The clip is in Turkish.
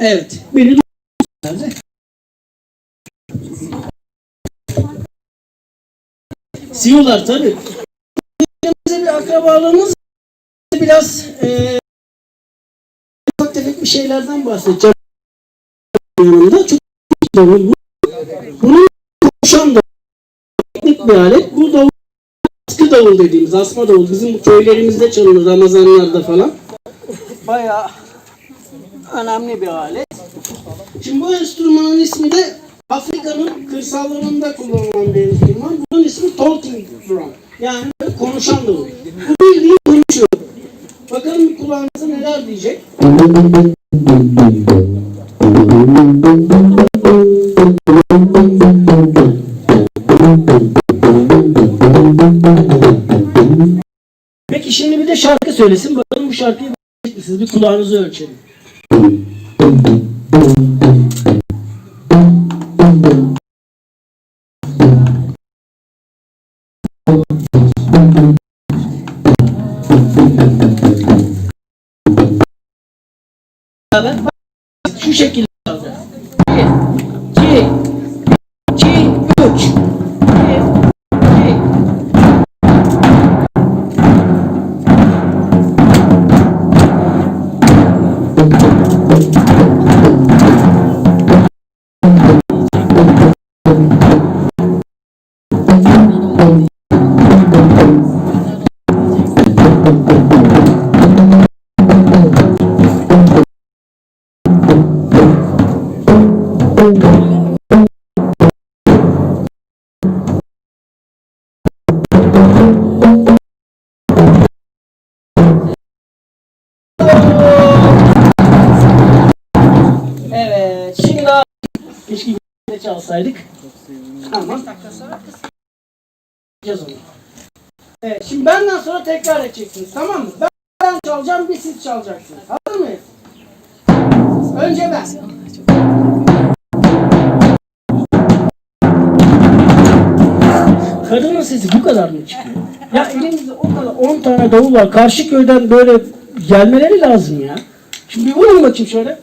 Evet. Beni duyuyorsunuz. CEO'lar tabii. Bize bir akrabalığımız biraz eee ufak tefek bir şeylerden bahsedeceğim. Yanında çok. Bunun konuşan da teknik bir alet. Bu davul askı davul dediğimiz asma davul. Bizim köylerimizde çalınır Ramazanlarda falan. Bayağı önemli bir alet. Şimdi bu enstrümanın ismi de Afrika'nın kırsallarında kullanılan bir enstrüman. Bunun ismi talking drum. Yani konuşan davul. Bu bildiğin konuşuyor. Bakalım kulağınıza neler diyecek. Peki şimdi bir de şarkı söylesin. Bakalım bu şarkıyı misiniz? Bir kulağınızı ölçelim beraber şu şekilde alacağız. 1, 2, 2, 3. Evet. Şimdi daha keşke de çalsaydık. Tamam. Yapacağız onu. Evet. Şimdi benden sonra tekrar edeceksiniz. Tamam mı? Ben, çalacağım, bir siz çalacaksınız. Hazır mıyız? Önce ben. Kadının sesi bu kadar mı çıkıyor? Ya elimizde o kadar 10 tane davul var. Karşı köyden böyle gelmeleri lazım ya. Şimdi bir vurun bakayım şöyle.